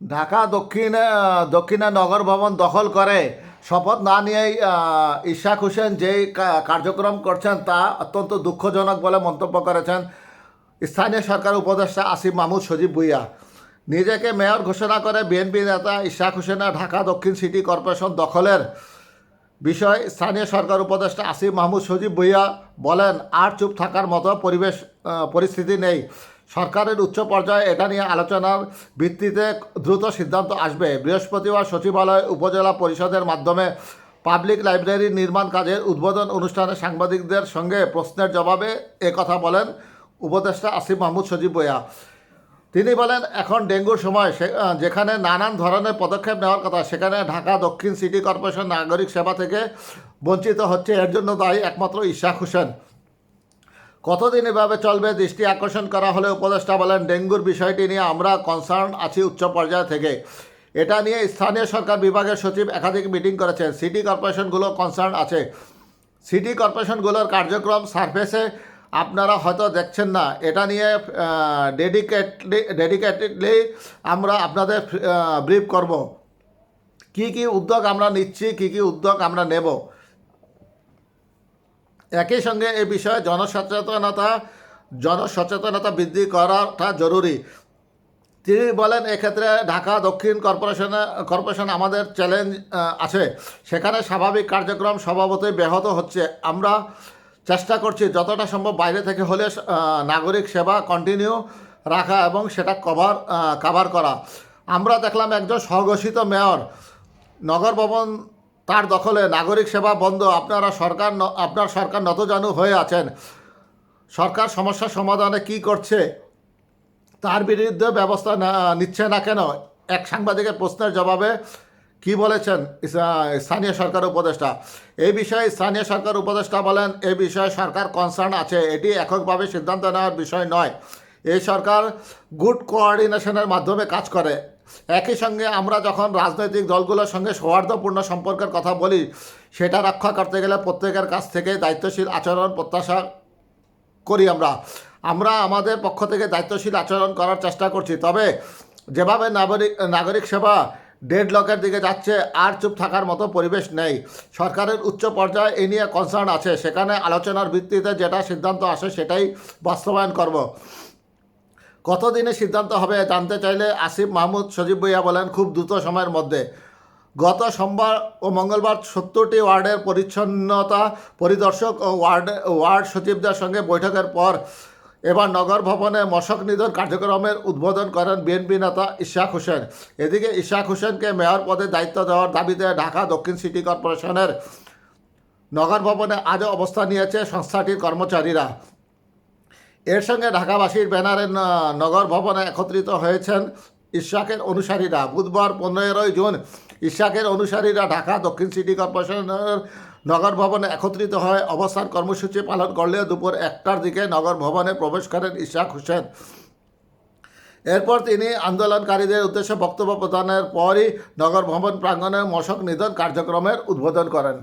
ঢাকা দক্ষিণে দক্ষিণে নগর ভবন দখল করে। শপথ না নিয়েই ইশাক হোসেন যেই কার্যক্রম করছেন তা অত্যন্ত দুঃখজনক বলে মন্তব্য করেছেন স্থানীয় সরকার উপদেষ্টা আসিফ মাহমুদ সজীব ভুইয়া। নিজেকে মেয়র ঘোষণা করে বিএনপি নেতা ইশাক হোসেনের ঢাকা দক্ষিণ সিটি কর্পোরেশন দখলের বিষয় স্থানীয় সরকার উপদেষ্টা আসিফ মাহমুদ সজীব ভুইয়া বলেন, আর চুপ থাকার মতো পরিবেশ পরিস্থিতি নেই। সরকারের উচ্চ পর্যায়ে এটা নিয়ে আলোচনার ভিত্তিতে দ্রুত সিদ্ধান্ত আসবে। বৃহস্পতিবার সচিবালয়, উপজেলা পরিষদের মাধ্যমে পাবলিক লাইব্রেরি নির্মাণ কাজের উদ্বোধন অনুষ্ঠানে সাংবাদিকদের সঙ্গে প্রশ্নের জবাবে কথা বলেন উপদেষ্টা আসিফ মাহমুদ সজীব ভুইয়া। তিনি বলেন, এখন ডেঙ্গুর সময় যেখানে নানান ধরনের পদক্ষেপ নেওয়ার কথা, সেখানে ঢাকা দক্ষিণ সিটি কর্পোরেশন নাগরিক সেবা থেকে বঞ্চিত হচ্ছে। এর জন্য দায়ী একমাত্র ইশাক হোসেন। কতদিন এভাবে চলবে দৃষ্টি আকর্ষণ করা হলে উপদেষ্টা বলেন, ডেঙ্গুর বিষয়টি নিয়ে আমরা কনসার্ন আছি উচ্চ পর্যায় থেকে। এটা নিয়ে স্থানীয় সরকার বিভাগের সচিব একাধিক মিটিং করেছেন। সিটি কর্পোরেশনগুলো কনসার্ন আছে। সিটি কর্পোরেশনগুলোর কার্যক্রম সারফেসে আপনারা হয়তো দেখছেন না। এটা নিয়ে ডেডিকেটলি ডেডিকেটেডলি আমরা আপনাদের ব্রিফ করব। কি কি উদ্যোগ আমরা নিচ্ছি, কি কি উদ্যোগ আমরা নেব? একই সঙ্গে এই বিষয়ে জনসচেতনতা জনসচেতনতা বৃদ্ধি করাটা জরুরি। তিনি বলেন, এক্ষেত্রে ঢাকা দক্ষিণ কর্পোরেশনে, কর্পোরেশন আমাদের চ্যালেঞ্জ আছে। সেখানে স্বাভাবিক কার্যক্রম স্বভাবতই ব্যাহত হচ্ছে। আমরা চেষ্টা করছি যতটা সম্ভব বাইরে থেকে হলে নাগরিক সেবা কন্টিনিউ রাখা এবং সেটা কভার কাভার করা। আমরা দেখলাম একজন স্বঘোষিত মেয়র, নগর ভবন তার দখলে নাগরিক সেবা বন্ধ। আপনারা সরকার আপনার সরকার নতজানু হয়ে আছেন। সরকার সমস্যা সমাধানে কি করছে, তার বিরুদ্ধে ব্যবস্থা নিচ্ছে না কেন? এক সাংবাদিকের প্রশ্নের জবাবে কি বলেছেন স্থানীয় সরকার উপদেষ্টা? এই বিষয়ে স্থানীয় সরকার উপদেষ্টা বলেন, এ বিষয়ে সরকার কনসার্ন আছে। এটি এককভাবে সিদ্ধান্ত নেওয়ার বিষয় নয়। এই সরকার গুড কোঅর্ডিনেশনের মাধ্যমে কাজ করে। একই সঙ্গে আমরা যখন রাজনৈতিক দলগুলোর সঙ্গে সৌহার্দ্যপূর্ণ সম্পর্কের কথা বলি, সেটা রক্ষা করতে গেলে প্রত্যেকের কাছ থেকে দায়িত্বশীল আচরণ প্রত্যাশা করি আমরা। আমরা আমাদের পক্ষ থেকে দায়িত্বশীল আচরণ করার চেষ্টা করছি। তবে যেভাবে নাগরিক নাগরিক সেবা ডেড লকের দিকে যাচ্ছে, আর চুপ থাকার মতো পরিবেশ নেই। সরকারের উচ্চ পর্যায়ে এ নিয়ে কনসার্ন আছে। সেখানে আলোচনার ভিত্তিতে যেটা সিদ্ধান্ত আসে সেটাই বাস্তবায়ন করব। কতদিনে সিদ্ধান্ত হবে জানতে চাইলে আসিফ মাহমুদ সজীব ভুইয়া বলেন, খুব দ্রুত সময়ের মধ্যে। গত সোমবার ও মঙ্গলবার সত্তরটি ওয়ার্ডের পরিচ্ছন্নতা পরিদর্শক ও ওয়ার্ড ওয়ার্ড সচিবদের সঙ্গে বৈঠকের পর এবার নগর ভবনে মশক নিধন কার্যক্রমের উদ্বোধন করেন বিএনপি নেতা ইশাক হোসেন। এদিকে ইশাক হোসেনকে মেয়র পদে দায়িত্ব দেওয়ার দাবিতে ঢাকা দক্ষিণ সিটি কর্পোরেশনের নগর ভবনে আজও অবস্থান নিয়েছে সংস্থাটির কর্মচারীরা। এর সঙ্গে ঢাকাবাসীর ব্যানারে নগর ভবনে একত্রিত হয়েছেন ইশাকের অনুসারীরা। বুধবার পনেরোই জুন ইশাকের অনুসারীরা ঢাকা দক্ষিণ সিটি কর্পোরেশনের নগর ভবনে একত্রিত হয়ে অবস্থান কর্মসূচি পালন করলে দুপুর একটার দিকে নগর ভবনে প্রবেশ করেন ইশাক হোসেন। এরপর তিনি আন্দোলনকারীদের উদ্দেশ্যে বক্তব্য প্রদানের পরই নগর ভবন প্রাঙ্গণে মশক নিধন কার্যক্রমের উদ্বোধন করেন।